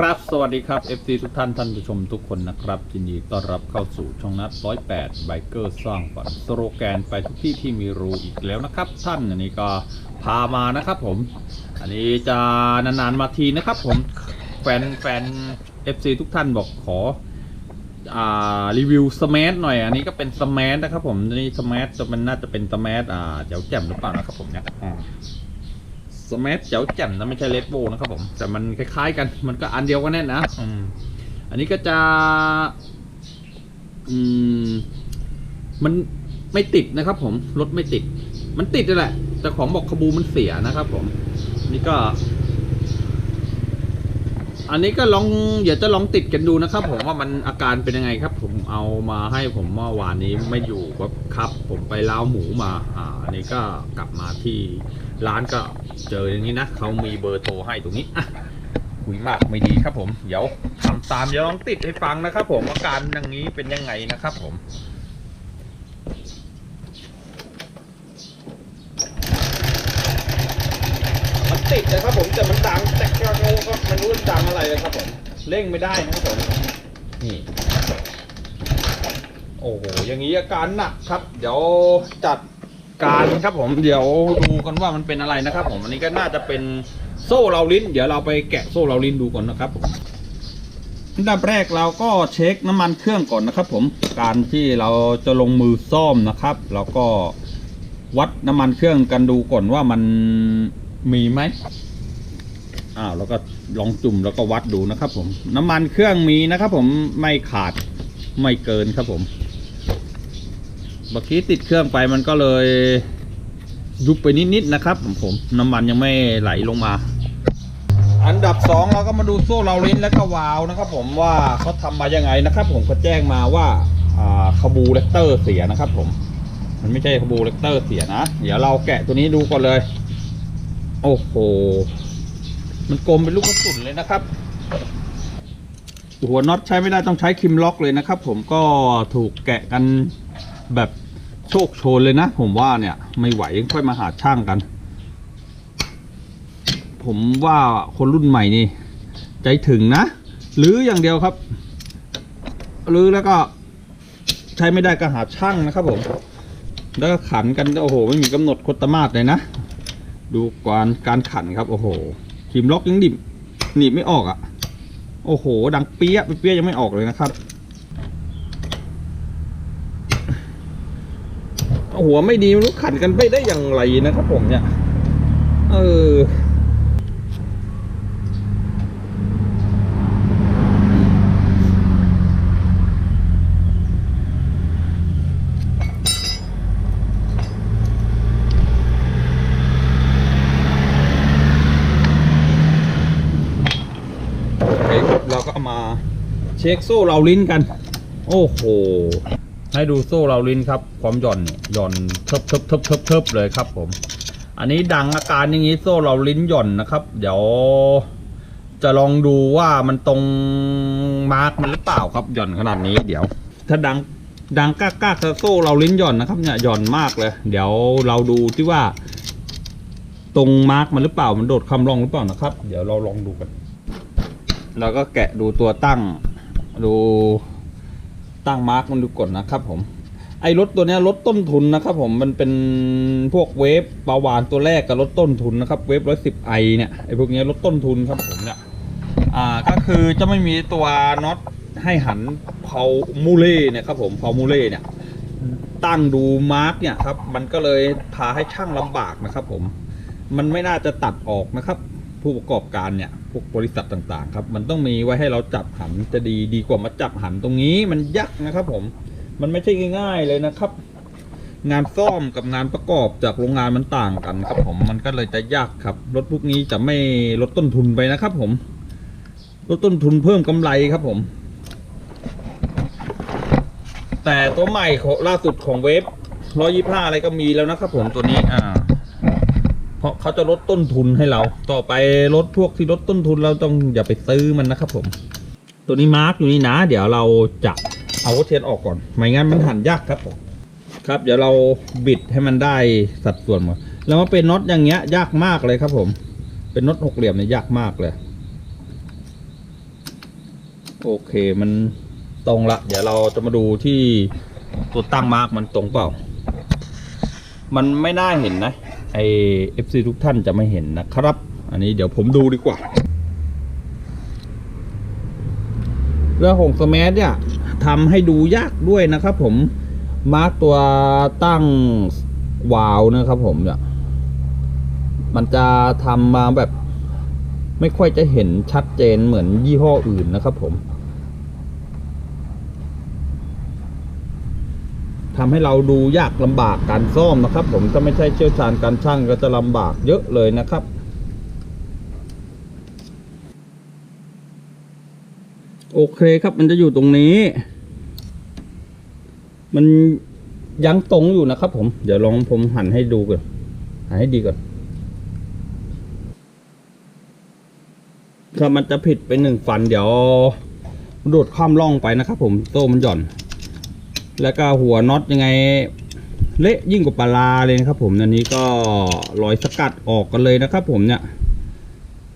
ครับ สวัสดีครับ FC ทุกท่านท่านผู้ชมทุกคนนะครับยินดีต้อนรับเข้าสู่ช่องนัด108ไบเกอร์สร้างฝันสโลแกนไปทุกที่ที่มีรูอีกแล้วนะครับ ท่านอันนี้ก็พามานะครับผม อันนี้จะนานๆมาทีนะครับผมแฟนแฟน FC ทุกท่านบอกขออ่ารีวิวสมาร์ทหน่อย อันนี้ก็เป็นสมาร์ทนะครับผมนี่สมาร์ทจะมันน่าจะเป็นสมาร์ทอ่าเจ๋วแจ่มหรือเปล่านะครับผมเนี่ย สมาร์ทเจ๋วแจ่มนะไม่ใช่เลดโบนะครับผม แต่มันคล้ายๆกันมันก็อันเดียวกันแน่นะอันนี้ก็จะ อืม มันไม่ติดนะครับผม รถไม่ติด มันติดนั่นแหละแต่ของบอกขบูมันเสียนะครับผม นี่ก็ อันนี้ก็ลองเดี๋ยวจะลองติดกันดูนะครับ ผมว่ามันอาการเป็นยังไงครับ ผมเอามาให้ผมเมื่อวานนี้ไม่อยู่ครับครับผมไปล้าวหมูมา อ่า อันนี้ก็กลับมาที่ร้านก็ เจออย่างนี้นะเขามีเบอร์โทรให้ตรงนี้อะคุยมากไม่ดีครับผม เดี๋ยวทำตามเดี๋ยวลองติดให้ฟังนะครับ ผมอาการอย่างนี้เป็นยังไงนะครับ ผมมันติดนะครับผมแต่มันดังแต่ก็งงก็ไม่รู้มันดังอะไรเลยครับผมเร่งไม่ได้นะครับผมนี่โอ้โหอย่างนี้อาการหนักครับ เดี๋ยวจัด การครับผมเดี๋ยวดูกันว่ามันเป็นอะไรนะครับ ผมอันนี้ก็น่าจะเป็นโซ่เราลิ้น เดี๋ยวเราไปแกะโซ่เราลิ้นดูก่อนนะครับผมอันดับแรกเราก็เช็คน้ำมันเครื่องก่อนนะครับ ผมการที่เราจะลงมือซ่อมนะครับเราก็วัดน้ำมันเครื่องกันดูก่อนว่ามันมีไหมอ้าวแล้วก็ลองจุ่มแล้วก็วัดดูนะครับ ผม น้ำมันเครื่องมีนะครับ ผมไม่ขาดไม่เกินครับผม เมื่อกี้ติดเครื่องไปมันก็เลยยุบไปนิดๆนะครับผมน้ำมันยังไม่ไหลลงมา อันดับสองเราก็มาดูโซ่เราลิ้นและก็วาล์วนะครับ ผมว่าเขาทำมายังไงนะครับ ผมเขาแจ้งมาว่าอ่าคาบูเลกเตอร์เสียนะครับ ผม มันไม่ใช่คาบูเลกเตอร์เสียนะเดี๋ยวเราแกะตัวนี้ดูก่อนเลย โอ้โหมันกลมเป็นลูกกระสุนเลยนะครับหัวน็อตใช้ไม่ได้ต้องใช้คิมล็อกเลยนะครับ ผมก็ถูกแกะกัน แบบโชคโชนเลยนะ ผมว่าเนี่ย ไม่ไหวค่อยมาหาช่างกัน ผมว่าคนรุ่นใหม่นี่ ใจถึงนะหรืออย่างเดียวครับหรือแล้วก็ใช้ไม่ได้ก็หาช่างนะครับผม แล้วก็ขันกันโอ้โห ไม่มีกำหนดคดตมาดเลยนะ ดูการการขันครับ โอ้โหคิมล็อกยังดิบหนีบไม่ออกอะ่ะ โอ้โห ดังเปี้ยเปี้ยยังไม่ออกเลยนะครับ หัวไม่ดีไม่รู้ขันกันไปได้อย่างไรนะครับผมเนี่ย เออเคครับเราก็เอามาเช็คโซ่เราลิ้นกัน โอ้โห ให้ดูโซ่เราลิ้นครับ ความหย่อนหย่อนเทิบเทิบเทิบเทิบเทิบเลยครับ ผม อันนี้ดังอาการอย่างนี้โซ่เราลิ้นหย่อนนะครับ เดี๋ยว จะลองดูว่ามันตรงมาร์กมันหรือเปล่าครับหย่อนขนาดนี้ เดี๋ยว ถ้าดังดังก้ากล้าโซ่เราลิ้นหย่อนนะครับ เนี่ยหย่อนมากเลย เดี๋ยวเราดูที่ว่า ตรงมาร์กมันหรือเปล่ามันโดดคำลองหรือเปล่านะครับ เดี๋ยวเราลองดูกันเราก็แกะดูตัวตั้ง ดู ตั้งมาร์กมันดูก่อนนะครับผมไอ้รถตัวนี้ยลดต้นทุนนะครับผมมันเป็นพวกเวฟปาวานตัวแรกกับลดต้นทุนนะครับเวฟร้อยสิบไอเนี่ยไอ้พวกนี้ยลดต้นทุนครับผมเนี่ยอ่าก็คือจะไม่มีตัวน็อตให้หันเพามูเล่เนี่ยครับผมเพามูเล่เนี่ยตั้งดูมาร์กเนี่ยครับมันก็เลยพาให้ช่างลำบากนะครับผมมันไม่น่าจะตัดออกนะครับ ผู้ประกอบการเนี่ย พวกบริษัทต่างๆ ครับ มันต้องมีไว้ให้เราจับหันจะดีดีกว่ามาจับหันตรงนี้มันยากนะครับ ผม มันไม่ใช่ง่าย ๆเลยนะครับ งานซ่อมกับงานประกอบจากโรงงานมันต่างกันครับ ผมมันก็เลยจะยากครับรถพวกนี้จะไม่ลดต้นทุนไปนะครับ ผมลดต้นทุนเพิ่มกำไรครับผม แต่ตัวใหม่ล่าสุดของเวฟร้อยี่ห้าอะไรก็มีแล้วนะครับผมตัวนี้อ่า เพราะเขาจะลดต้นทุนให้เรา ต่อไปรถพวกที่ลดต้นทุนเราต้องอย่าไปซื้อมันนะครับผม ตัวนี้มาร์กอยู่นี่นะ เดี๋ยวเราจะเอาเทียนออกก่อน ไม่งั้นมันหันยากครับผมครับเดี๋ยวเราบิดให้มันได้สัดส่วนหมดแล้วมาเป็นน็อตอย่างเงี้ย ยากมากเลยครับผม เป็นน็อตหกเหลี่ยมเนี่ยยากมากเลย โอเคมันตรงละ เดี๋ยวเราจะมาดูที่ตัวตั้งมาร์กมันตรงเปล่า มันไม่น่าเห็นนะ ไอเอฟซีทุกท่านจะไม่เห็นนะครับ อันนี้เดี๋ยวผมดูดีกว่า เรื่องของสมาร์ทเนี่ยทำให้ดูยากด้วยนะครับ ผมมาร์กตัวตั้งวาวนะครับ ผมเนี่ยมันจะทำมาแบบ ไม่ค่อยจะเห็นชัดเจนเหมือนยี่ห้ออื่นนะครับ ผม ทำให้เราดูยากลำบากการซ่อมนะครับ ผมถ้าไม่ใช่เชี่ยวชาญการช่างก็จะลำบากเยอะเลยนะครับโอเคครับมันจะอยู่ตรงนี้ มันยังตรงอยู่นะครับ ผมเดี๋ยวลองผมหันให้ดูก่อนหันให้ดีก่อนถ้ามันจะผิดไปหนึ่งฟันเดี๋ยวโดดข้ามร่องไปนะครับ ผมโซ่มันหย่อน แล้วก็หัวน็อตยังไง เละยิ่งกว่าปลาเลยนะครับ ผมอันนี้ก็รอยสกัดออกกันเลยนะครับ ผมเนี่ย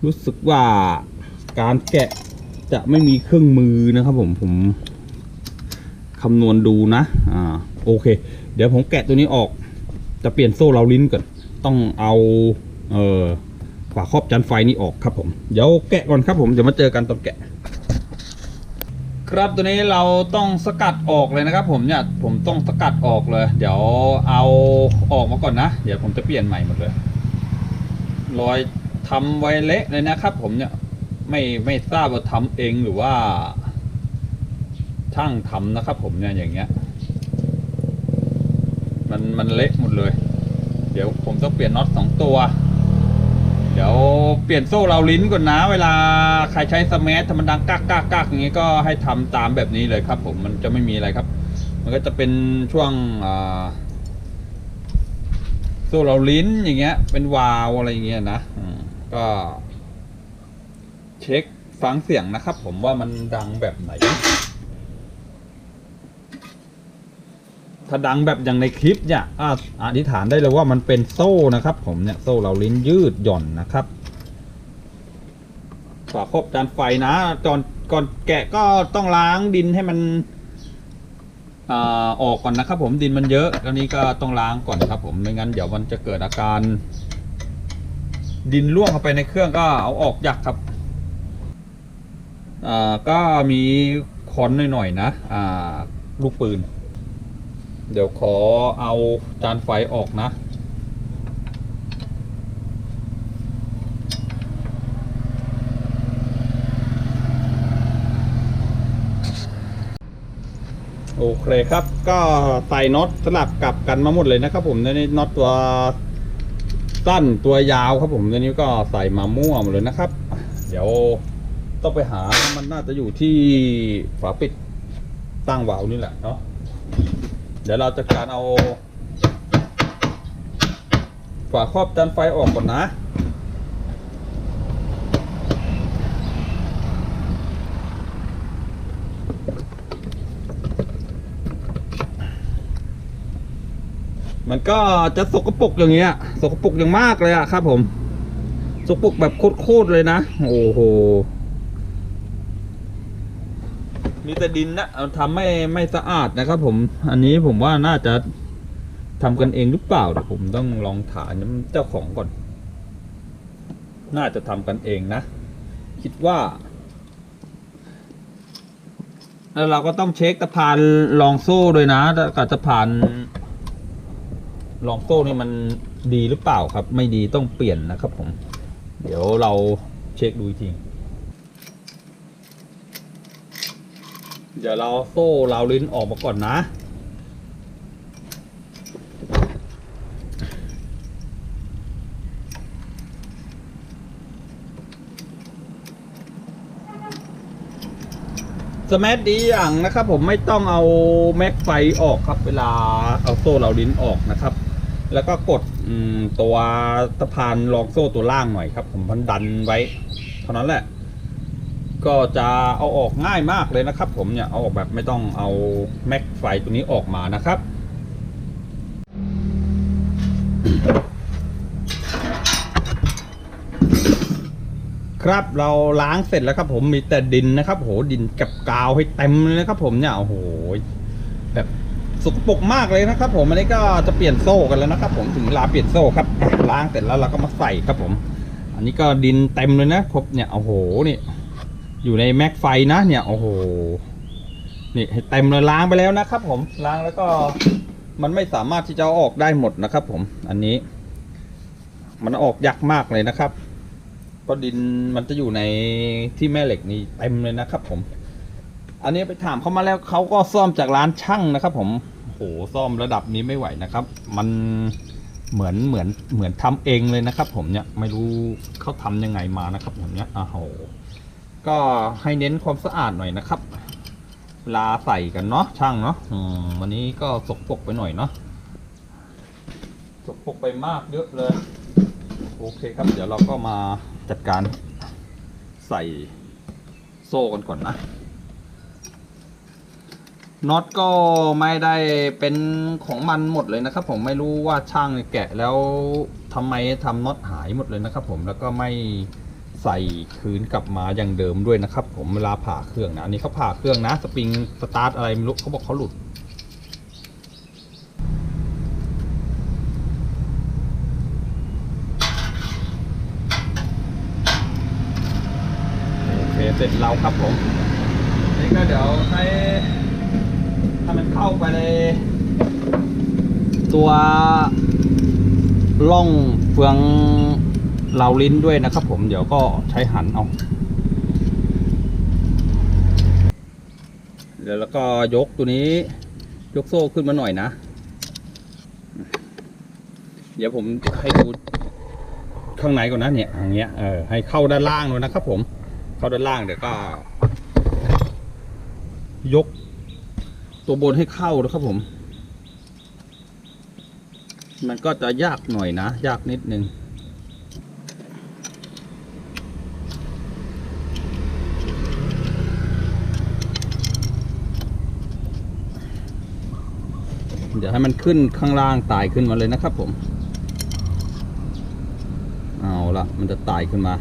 รู้สึกว่าการแกะจะไม่มีเครื่องมือนะครับ ผมผมคำนวณดูนะอ่าโอเค เดี๋ยวผมแกะตัวนี้ออก จะเปลี่ยนโซ่เราลิ้นก่อนต้องเอาเออฝาครอบจานไฟนี่ออกครับผม เดี๋ยวแกะก่อนครับผม เดี๋ยวมาเจอกันตอนแกะ ครับตัวนี้เราต้องสกัดออกเลยนะครับ ผมเนี่ยผมต้องสกัดออกเลย เดี๋ยวเอาออกมาก่อนนะ เดี๋ยวผมจะเปลี่ยนใหม่หมดเลยรอยทำไว้เละเลยนะครับ ผมเนี่ยไม่ไม่ทราบว่าทำเองหรือว่า ช่างทำนะครับ ผมเนี่ยอย่างเงี้ย มันมันเละหมดเลย เดี๋ยวผมต้องเปลี่ยนน็อตสองตัว เดี๋ยวเปลี่ยนโซ่เราลิ้นก่อนนะ เวลาใครใช้สมาร์ทถ้ามันดังกักกักกักอย่างงี้ก็ให้ทำตามแบบนี้เลยครับ ผมมันจะไม่มีอะไรครับ มันก็จะเป็นช่วงโซ่เราลิ้นอย่างเงี้ย เป็นวาล์วอะไรอย่างเงี้ยนะก็ เช็คฟังเสียงนะครับ ผมว่ามันดังแบบไหน ถ้าดังแบบอย่างในคลิปเนี่ยอาอธิษฐานได้เลยว่ามันเป็นโซ่นะครับ ผมเนี่ยโซ่เราลิ้นยืดหย่อนนะครับฝาครอบจานไฟนะก่อนก่อนแกะก็ต้องล้างดินให้มันอ่าออกก่อนนะครับ ผมดินมันเยอะตอนนี้ก็ต้องล้างก่อนครับ ผมไม่งั้นเดี๋ยวมันจะเกิดอาการ ดินร่วงเข้าไปในเครื่องก็เอาออกยากครับอ่าก็มีคอนหน่อยๆนะอ่าลูกปืน เดี๋ยวขอเอาจานไฟออกนะโอเคครับ ก็ใส่น็อตสลับกลับกันมาหมดเลยนะครับ ผมในนี้น็อตตัวสั้นตัวยาวครับผมในนี้ก็ใส่มาม่วหมดเลยนะครับ เดี๋ยวต้องไปหามันน่าจะอยู่ที่ฝาปิดตั้งวาล์วนี่แหละเนาะ เดี๋ยวเราจะการเอา ฝาครอบจานไฟออกก่อนนะ มันก็จะสกปรกอย่างเงี้ยสกปรกอย่างมากเลยอะครับผม สกปรกแบบโคตรๆเลยนะ โอ้โห มีแต่ดินนะเอาทำไม่ไม่สะอาดนะครับ ผม อันนี้ผมว่าน่าจะทำกันเองหรือเปล่าเดี๋ยวผมต้องลองถามเจ้าของก่อน น่าจะทำกันเองนะ คิดว่าแล้วเราก็ต้องเช็คตะพานรองโซ่ด้วยนะกับตะพานรองโซ่นี่มันดีหรือเปล่าครับ ไม่ดีต้องเปลี่ยนนะครับผม เดี๋ยวเราเช็คดูอีกที เดี๋ยวเราโซ่เราวลิ้นออกมาก่อนนะ สมัดีอย่างนะครับผมไม่ต้องเอาแม็กไฟออกครับเวลาเอาโซ่เราลิ้นออกนะครับ แล้วก็กดตัวตะพานรองโซ่ตัวล่างหน่อยครับ ผมพันดันไว้ เท่านั้นแหละ ก็จะเอาออกง่ายมากเลยนะครับ ผมเนี่ยเอาออกแบบไม่ต้องเอาแม็กไฟตัวนี้ออกมานะครับครับเราล้างเสร็จแล้วครับ ผมมีแต่ดินนะครับ โหดินกับกาวให้เต็มเลยนะครับ ผมเนี่ยโอ้โหแบบสกปรกมากเลยนะครับ ผมอันนี้ก็จะเปลี่ยนโซ่กันแล้วนะครับ ผมถึงเวลาเปลี่ยนโซ่ครับล้างเสร็จแล้วเราก็มาใส่ครับ ผม อันนี้ก็ดินเต็มเลยนะครบเนี่ยโอ้โหนี่ อยู่ในแม็กไฟนะเนี่ยโอ้โหนี่เต็มเลยล้างไปแล้วนะครับ ผมล้างแล้วก็มันไม่สามารถที่จะออกได้หมดนะครับ ผมอันนี้ มันออกยากมากเลยนะครับก็ดินมันจะอยู่ในที่แม่เหล็กนี่เต็มเลยนะครับ ผม อันนี้ไปถามเขามาแล้วเขาก็ซ่อมจากร้านช่างนะครับ ผมโอ้โหซ่อมระดับนี้ไม่ไหวนะครับ มันเหมือนเหมือนเหมือนทำเองเลยนะครับ ผมเนี่ยไม่รู้เขาทำยังไงมานะครับผมเนี่ยอ้าวโห ก็ให้เน้นความสะอาดหน่อยนะครับ เวลาใส่กันเนาะช่างเนาะวันนี้ก็สกปรกไปหน่อยเนาะสกปรกไปมากเยอะเลย โอเคครับ เดี๋ยวเราก็มาจัดการใส่โซ่กันก่อนนะน็อตก็ไม่ได้เป็นของมันหมดเลยนะครับ ผมไม่รู้ว่าช่างแกะแล้วทำไมทำน็อตหายหมดเลยนะครับ ผมแล้วก็ไม่ ใส่คืนกลับมาอย่างเดิมด้วยนะครับ ผมเวลาผ่าเครื่องนะอันนี้เขาผ่าเครื่องนะ สปริงสตาร์ทอะไรไม่รู้เขาบอกเขาหลุดโอเคเสร็จเราครับผมนี่ก็เดี๋ยวให้ให้มันเข้าไปในตัวล่องเฟือง เหลาลิ้นด้วยนะครับ ผมเดี๋ยวก็ใช้หันเอาเดี๋ยวแล้วก็ยกตัวนี้ ยกโซ่ขึ้นมาหน่อยนะ เดี๋ยวผมให้ดูข้างในก่อนนะเนี่ยอย่างเงี้ยเออให้เข้าด้านล่างเลยนะครับ ผม เข้าด้านล่างเดี๋ยวก็ ยก ตัวบนให้เข้านะครับผม มันก็จะยากหน่อยนะ ยากนิดนึง เดี๋ยวให้มันขึ้นข้างล่างตายขึ้นมาเลยนะครับผม เอาละมันจะตายขึ้นมา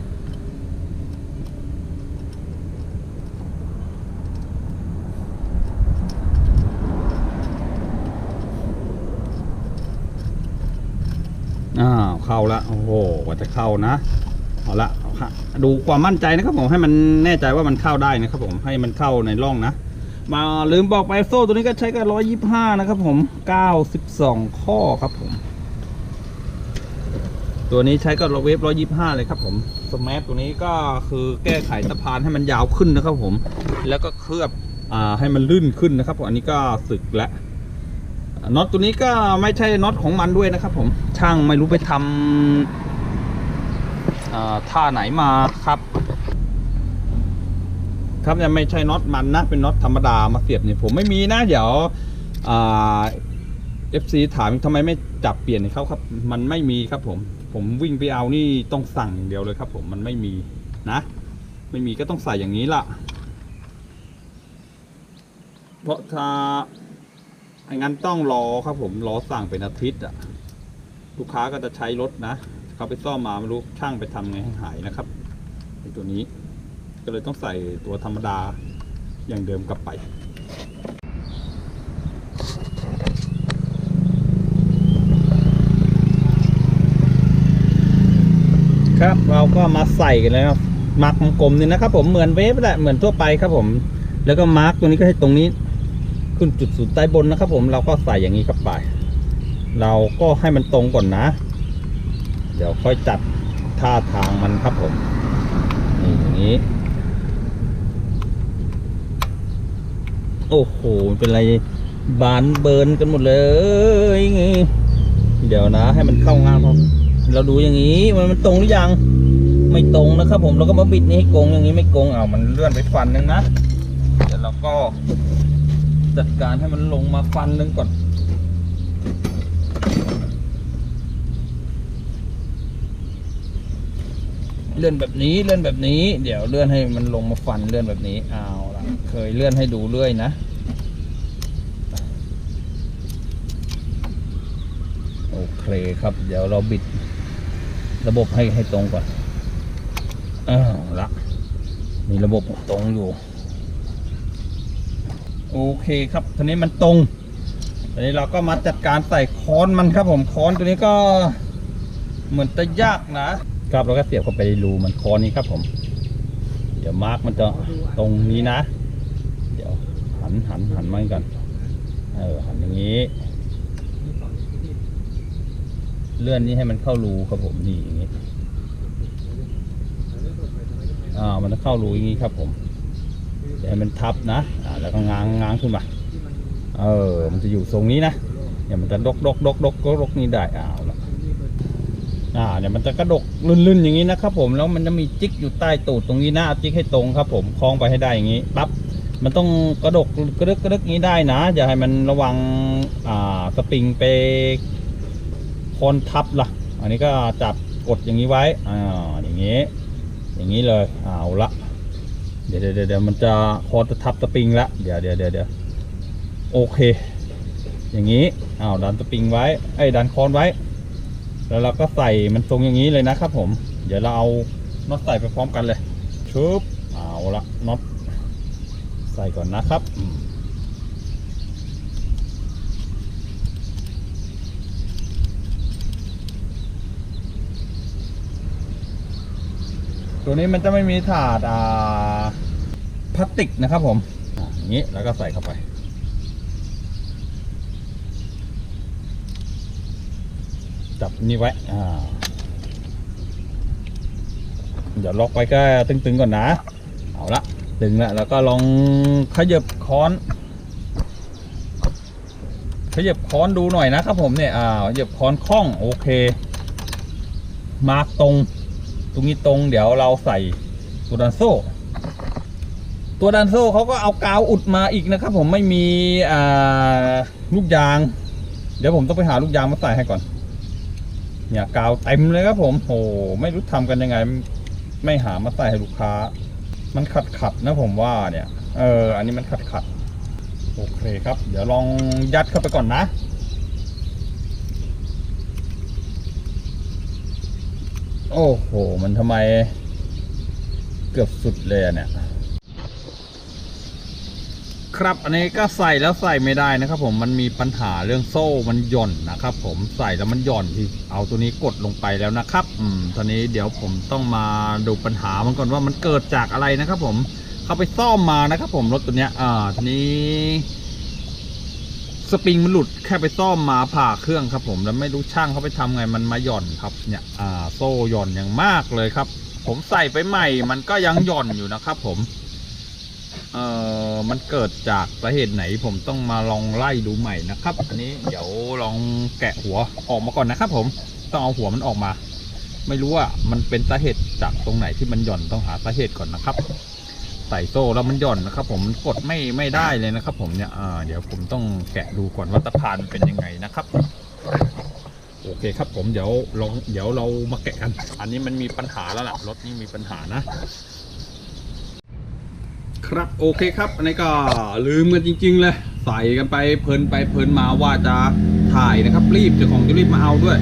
อ้าวเข้าละโอ้โหกว่าจะเข้านะเอาละดูความมั่นใจนะครับผมให้มันแน่ใจว่ามันเข้าได้นะครับผมให้มันเข้าในร่องนะ มาลืมบอกไปโซ่ตัวนี้ก็ใช้กันร้อยยี่ห้านะครับผมเก้าสิบสองข้อครับผม ตัวนี้ใช้ก็เวฟร้อยยี่ห้าเลยครับผมสมาร์ทตัวนี้ก็คือแก้ไขสะพานให้มันยาวขึ้นนะครับผม แล้วก็เคลือบอ่าให้มันลื่นขึ้นนะครับผมอันนี้ก็สึกแล้วน็อตตัวนี้ก็ไม่ใช่น็อตของมันด้วยนะครับ ผมช่างไม่รู้ไปทำท่าไหนมาครับ ครับจะไม่ใช่น็อตมันนะ เป็นน็อตธรรมดามาเสียบเนี่ยผมไม่มีนะ เดี๋ยวเอฟซีถามทำไมไม่จับเปลี่ยนให้เขาครับ มันไม่มีครับผม ผมวิ่งไปเอานี่ต้องสั่งอย่างเดียวเลยครับ ผมมันไม่มีนะ ไม่มีก็ต้องใส่อย่างนี้ล่ะ เพราะถ้าไม่งั้นต้องรอครับ ผมรอสั่งเป็นอาทิตย์อะลูกค้าก็จะใช้รถนะเขาไปซ่อมมาไม่รู้ช่างไปทำไงให้หายนะครับไอตัวนี้ ก็เลยต้องใส่ตัวธรรมดาอย่างเดิมกลับไป ครับเราก็มาใส่กันแล้วมาร์กกลมนี่นะครับ ผมเหมือนเวฟแหละเหมือนทั่วไปครับผม แล้วก็มาร์กตัวนี้ก็ให้ตรงนี้ ขึ้นจุดศูนย์ใต้บนนะครับ ผมเราก็ใส่อย่างนี้เข้าไป เราก็ให้มันตรงก่อนนะ เดี๋ยวค่อยจัดท่าทางมันครับผมนี่อย่างนี้ โอ้โห เป็นไรบานเบิร์นกันหมดเลยเดี๋ยวนะ ให้มันเข้างานพอเราดูอย่างนี้มันมันตรงหรือยัง ไม่ตรงนะครับ ผมเราก็มาบิดนี่ให้โกงอย่างนี้ไม่โกงเอามันเลื่อนไปฟันนึงนะเดี๋ยวเราก็จัดการให้มันลงมาฟันนึงก่อนเลื่อนแบบนี้เลื่อนแบบนี้ เดี๋ยวเลื่อนให้มันลงมาฟันเลื่อนแบบนี้เอาละ เคยเลื่อนให้ดูเรื่อยนะ โอเคครับ เดี๋ยวเราบิดระบบให้ให้ตรงก่อนเออละมีระบบตรงอยู่ โอเคครับทีนี้มันตรงทีนี้เราก็มาจัดการใส่ค้อนมันครับผมค้อนตัวนี้ก็เหมือนจะยากนะครับเราก็เสียบเข้าไปในรูมันค้อนนี้ครับผม เดี๋ยวมาร์กมันจะตรงนี้นะ นหันหันมาก่อนเออหันอย่างนี้ เลื่อนนี้ให้มันเข้ารูครับผมนี่อย่างนี้อ่ามันจะเข้ารูอย่างนี้ครับผมเดี๋ยวให้มันทับนะอ่าแล้วก็ง้างง้างขึ้นมาเออ มันจะอยู่ทรงนี้นะเนี่ยมันจะดกดกดกดกดกนี่ได้อ้าวละอ่าเนี่ยมันจะกระดกลื่นๆอย่างนี้นะครับผมแล้วมันจะมีจิกอยู่ใต้ตูดตรงนี้นะเอาจิกให้ตรงครับ ผมคล้องไปให้ได้อย่างนี้ปั๊บ มันต้องกระดกกระดึกกระดึกอย่างนี้ได้นะ อย่าให้มันระวังอ่าสปริงไปโคนทับล่ะ อันนี้ก็จับกดอย่างนี้ไว้อ่าอย่างนี้ อย่างนี้เลยเอาละเดี๋ยวเดี๋ยวเดี๋ยวมันจะคอจะทับสปริงละเดี๋ยวเดี๋ยวเดี๋ยวเดี๋ยวโอเค อย่างนี้อ้าวดันสปริงไว้ไอ้ดันคอนไว้ แล้วเราก็ใส่มันทรงอย่างนี้เลยนะครับผม เดี๋ยวเราเอาน็อตใส่ไปพร้อมกันเลยชุบเอาละน็อต ใส่ก่อนนะครับตัวนี้มันจะไม่มีถาดอ่าพลาสติกนะครับผมอ่าอย่างนี้แล้วก็ใส่เข้าไป จับนี่ไว้อ่าเดี๋ยวล็อกไว้ก็ตึงๆก่อนนะ เอาละ ตึงแล้วแล้วก็ลองขยับค้อนขยับค้อนดูหน่อยนะครับผมเนี่ยอ่าขยับค้อนคล่องโอเค มาร์กตรง ตรงนี้ตรง เดี๋ยวเราใส่ตัวดันโซ่ตัวดันโซ่เขาก็เอากาวอุดมาอีกนะครับ ผมไม่มีอ่าลูกยาง เดี๋ยวผมต้องไปหาลูกยางมาใส่ให้ก่อนเนี่ยกาวเต็มเลยครับผมโหไม่รู้ทำกันยังไง ไม่หามาใส่ให้ลูกค้า มันขัดขัดนะผมว่าเนี่ยเอออันนี้มันขัดขัดโอเคครับ เดี๋ยวลองยัดเข้าไปก่อนนะ โอ้โห มันทำไมเกือบสุดเลยเนี่ย ครับ อันนี้ก็ใส่แล้วใส่ไม่ได้นะครับ ผมมันมีปัญหาเรื่องโซ่มันหย่อนนะครับ ผมใส่แล้วมันหย่อนที่เอาตัวนี้กดลงไปแล้วนะครับ อืมตอนนี้เดี๋ยวผมต้องมาดูปัญหามันก่อนว่ามันเกิดจากอะไรนะครับ ผมเข้าไปซ่อมมานะครับ ผมรถตัวเนี้ยอ่าทีนี้สปริงมันหลุดแค่ไปซ่อมมาผ่าเครื่องครับ ผมแล้วไม่รู้ช่างเขาไปทำไงมันมาหย่อนครับ เนี่ยอ่าโซ่หย่อนอย่างมากเลยครับ ผมใส่ไปใหม่ มันก็ยังหย่อนอยู่นะครับ ผม เอ่อมันเกิดจากสาเหตุไหนผมต้องมาลองไล่ดูใหม่นะครับ อันนี้เดี๋ยวลองแกะหัวออกมาก่อนนะครับ ผมต้องเอาหัวมันออกมา ไม่รู้ว่ามันเป็นสาเหตุจากตรงไหนที่มันหย่อนต้องหาสาเหตุก่อนนะครับใส่โซ่แล้วมันหย่อนนะครับ ผมมันกดไม่ไม่ได้เลยนะครับ ผมเนี่ยเดี๋ยวผมต้องแกะดูก่อนว่าตะพานเป็นยังไงนะครับ โอเคครับผมเดี๋ยวลองเดี๋ยวเรามาแกะกัน อันนี้มันมีปัญหาแล้วล่ะรถนี่มีปัญหานะ ครับโอเคครับอันนี้ก็ลืมกันจริง ๆ เลย ใส่กันไปเพลินไปเพลินมาว่าจะถ่ายนะครับ รีบเจ้าของจะรีบมาเอาด้วย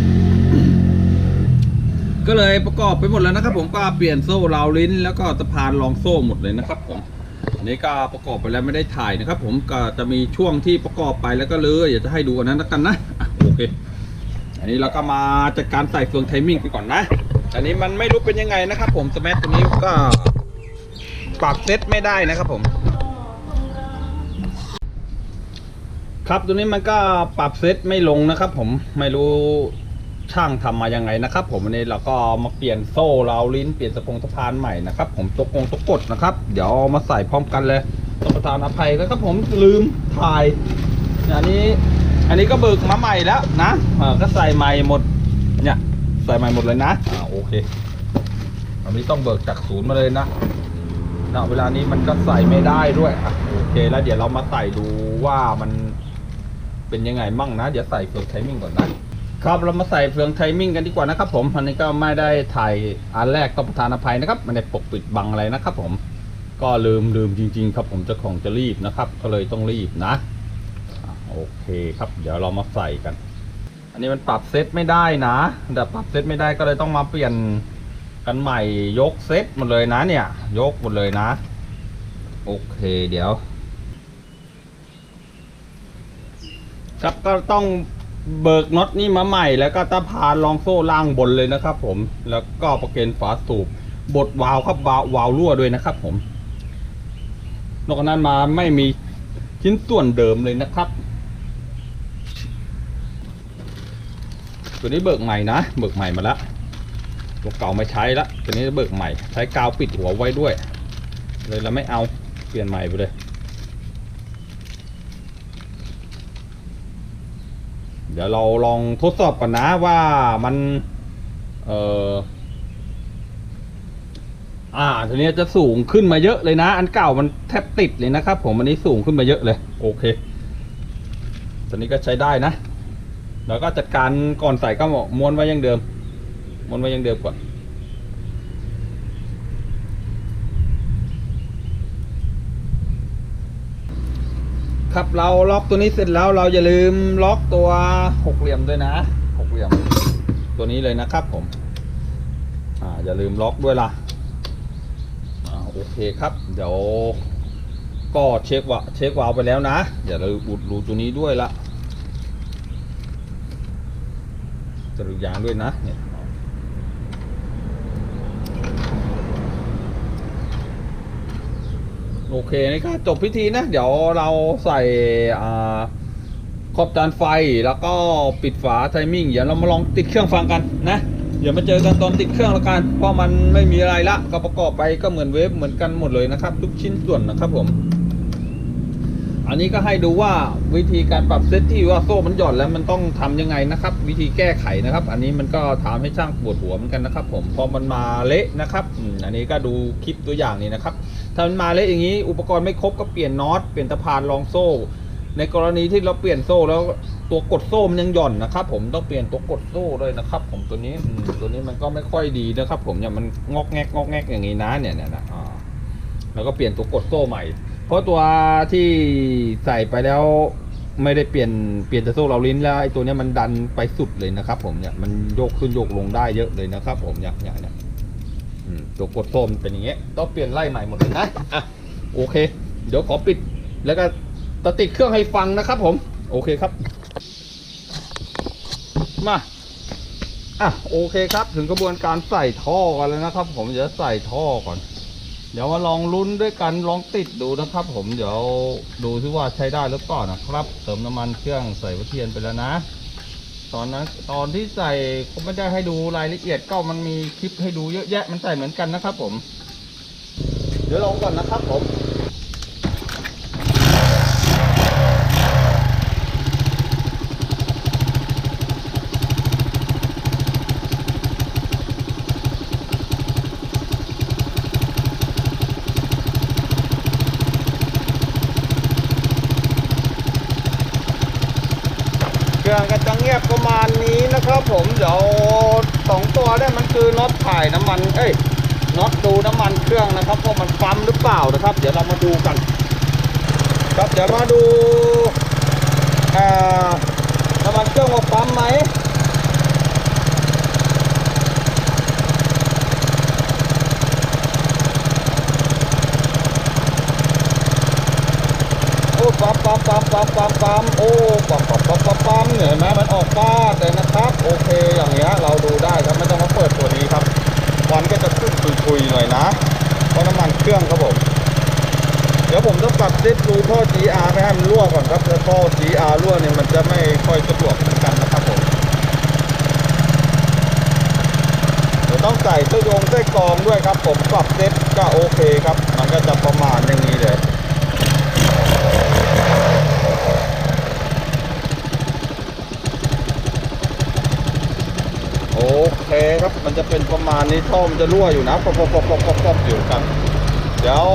ก็เลยประกอบไปหมดแล้วนะครับ ผมก็เปลี่ยนโซ่ราวลิ้น แล้วก็สะพานรองโซ่หมดเลยนะครับ ผมอันนี้ก็ประกอบไปแล้วไม่ได้ถ่ายนะครับ ผมก็จะมีช่วงที่ประกอบไปแล้วก็เลยอยากจะให้ดูอันนั้นแล้วกันนะโอเค อันนี้เราก็มาจัดการใส่เฟืองไทมิ่งไปก่อนนะอันนี้มันไม่รู้เป็นยังไงนะครับ ผมสมัตัวนี้ก็ ปรับเซตไม่ได้นะครับผม ครับตัวนี้มันก็ปรับเซตไม่ลงนะครับ ผมไม่รู้ช่างทำมายังไงนะครับ ผมวันนี้เราก็มาเปลี่ยนโซ่เราลิ้นเปลี่ยนสะพงสะพานใหม่นะครับ ผมตกกงตกกดนะครับ เดี๋ยวมาใส่พร้อมกันเลยต้องประทานอภัยนะครับผมลืมถ่ายอันนี้อันนี้ก็เบิกมาใหม่แล้วนะอ่าก็ใส่ใหม่หมดเนี่ยใส่ใหม่หมดเลยนะอ่าโอเคอันนี้ต้องเบิกจากศูนย์มาเลยนะ ณเวลานี้มันก็ใส่ไม่ได้ด้วยอะโอเคแล้วเดี๋ยวเรามาใส่ดูว่ามันเป็นยังไงมั่งนะ เดี๋ยวใส่เฟืองไทมิ่งก่อนนะครับเรามาใส่เฟืองไทมิ่งกันดีกว่านะครับ ผมอันนี้ก็ไม่ได้ถ่ายอันแรกต้องประทานอภัยนะครับไม่ได้ปกปิดบังอะไรนะครับ ผมก็ลืมลืมจริง ๆ ครับ ผมเจ้าของจะรีบนะครับ ก็เลยต้องรีบนะอะโอเคครับ เดี๋ยวเรามาใส่กัน อันนี้มันปรับเซตไม่ได้นะแต่ปรับเซตไม่ได้ก็เลยต้องมาเปลี่ยน กันใหม่ยกเซ็ตหมดเลยนะเนี่ย ยกหมดเลยนะ โอเคเดี๋ยว ครับก็ต้องเบิกน็อตนี่มาใหม่แล้วก็ตะพานรองโซ่ล่างบนเลยนะครับ ผมแล้วก็ประเกนฝาสูบบดวาล์วครับวาล์ววาล์วรั่วด้วยนะครับ ผมนอกจากนั้นมาไม่มีชิ้นส่วนเดิมเลยนะครับ ตัวนี้เบิกใหม่นะ เบิกใหม่มาแล้ว ตัวเก่าไม่ใช้ละตัวนี้เบิกใหม่ ใช้กาวปิดหัวไว้ด้วย เลยเราไม่เอาเปลี่ยนใหม่ไปเลย เดี๋ยวเราลองทดสอบกันนะว่ามันเอ่ออ่าทีนี้จะสูงขึ้นมาเยอะเลยนะ อันเก่ามันแทบติดเลยนะครับ ผมอันนี้สูงขึ้นมาเยอะเลย โอเคตัวนี้ก็ใช้ได้นะ แล้วก็จัดการก่อนใส่ก็ม้วนไว้อยังเดิม วนไว้อยังเดิมก่อนครับเราล็อกตัวนี้เสร็จแล้วเราอย่าลืมล็อกตัวหกเหลี่ยมด้วยนะหกเหลี่ยม ตัวนี้เลยนะครับผม อ่าอย่าลืมล็อกด้วยล่ะอ่าโอเคครับ เดี๋ยวก็เช็ควาเช็ควาล์วไปแล้วนะอย่าลืมอุดรูตัวนี้ด้วยละจะรูยางด้วยนะเนี่ย โอเคนี่ก็จบพิธีนะ เดี๋ยวเราใส่อ่าขอบจานไฟแล้วก็ปิดฝาไทมิ่งเดี๋ยวเรามาลองติดเครื่องฟังกันนะเดี๋ยวมาเจอกันตอนติดเครื่องแล้วกัน เพราะมันไม่มีอะไรละก็ประกอบไปก็เหมือนเวฟเหมือนกันหมดเลยนะครับ ทุกชิ้นส่วนนะครับผม อันนี้ก็ให้ดูว่าวิธีการปรับเซตที่ว่าโซ่มันหย่อนแล้วมันต้องทำยังไงนะครับ วิธีแก้ไขนะครับ อันนี้มันก็ทำให้ช่างปวดหัวเหมือนกันนะครับ ผมพอมันมาเละนะครับอันนี้ก็ดูคลิปตัวอย่างนี้นะครับ ถ้ามันมาเละอย่างนี้ อุปกรณ์ไม่ครบก็เปลี่ยนน็อตเปลี่ยนตะพานรองโซ่ ในกรณีที่เราเปลี่ยนโซ่แล้วตัวกดโซ่มันยังหย่อนนะครับ ผมต้องเปลี่ยนตัวกดโซ่ด้วยนะครับ ผมตัวนี้ตัวนี้มันก็ไม่ค่อยดีนะครับ ผมเนี่ยมันงอกแงกงอกแงกอย่างนี้นะเนี่ยเนี่ยนะแล้วก็เปลี่ยนตัวกดโซ่ใหม่ เพราะตัวที่ใส่ไปแล้วไม่ได้เปลี่ยนเปลี่ยนแต่โซ่เราลิ้นแล้วไอ้ตัวนี้มันดันไปสุดเลยนะครับ ผมเนี่ยมันโยกขึ้นโยกลงได้เยอะเลยนะครับ ผมเนี่ยเนี่ยเนี่ย ตัวกดโซ่มันเป็นอย่างเงี้ยต้องเปลี่ยนไล่ใหม่หมดเลยนะอะโอเค เดี๋ยวขอปิด แล้วก็ตติดเครื่องให้ฟังนะครับผม โอเคครับ มาอะโอเคครับ ถึงกระบวนการใส่ท่อกันแล้วนะครับ ผมเดี๋ยวใส่ท่อก่อน เดี๋ยวมาลองลุ้นด้วยกันลองติดดูนะครับ ผมเดี๋ยวดูที่ว่าใช้ได้หรือเปล่านะครับ เติมน้ำมันเครื่องใส่วัตเทียนไปแล้วนะ ตอนนั้นตอนที่ใส่ผมไม่ได้ให้ดูรายละเอียดก็มันมีคลิปให้ดูเยอะแยะมันใส่เหมือนกันนะครับผม เดี๋ยวลองก่อนนะครับผม เครื่องก็จะเงียบ ประมาณนี้นะครับผมเดี๋ยวสองตัวเนี่ยมันคือน็อตถ่ายน้ำมันเอ้ยน็อตดูน้ำมันเครื่องนะครับว่ามันปั๊มหรือเปล่านะครับ เดี๋ยวเรามาดูกัน ครับเดี๋ยวมาดูอ่าน้ำมันเครื่องว่าปั๊มไหม ปั๊มปั๊มปั๊มปั๊มปั๊มปั๊มโอ้ปั๊มปั๊มปั๊มปั๊มปั๊มเนี่ยเห็นไหมมันออกฟาเลยนะครับ โอเคอย่างเงี้ยเราดูได้ครับไม่ต้องมาเปิดตัวนี้ครับควันก็จะขึ้นคุยๆหน่อยนะเพราะน้ำมันเครื่องครับผมเดี๋ยวผมต้องปรับเซตรูท่อ GR ไม่ให้มันรั่วก่อนครับแล้วท่อ GR รั่วเนี่ยมันจะไม่ค่อยสะดวกเหมือนกันนะครับผมเดี๋ยวต้องใส่เส้ยงเส้ยกรองด้วยครับ ผมปรับเซตก็โอเคครับ มันก็จะประมาณอย่างนี้เลย โอเคครับ มันจะเป็นประมาณนี้ท่อมันจะรั่วอยู่นะปอบปอบปอบปอบปอบอยู่ครับ เดี๋ยว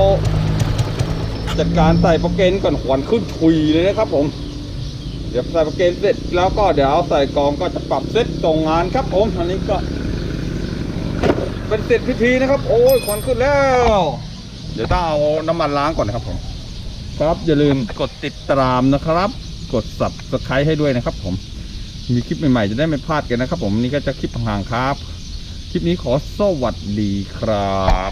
จัดการใส่ปรเกนก่อนขวนขึ้นคุยเลยนะครับผม เดี๋ยวใส่ปรเกนเสร็จแล้วก็เดี๋ยวเอาใส่กองก็จะปรับเซตตรงงานครับผมอันนี้ก็ เป็นเสร็จพิธีนะครับ โอ้ยควันขึ้นแล้ว เดี๋ยวต้องเอาน้ำมันล้างก่อนนะครับผม ครับอย่าลืมกดติดตามนะครับ กด subscribe ให้ด้วยนะครับผมมีคลิปใหม่ๆ จะได้ไม่พลาดกันนะครับผมนี่ก็จะคลิปห่างๆครับ คลิปนี้ขอสวัสดีครับ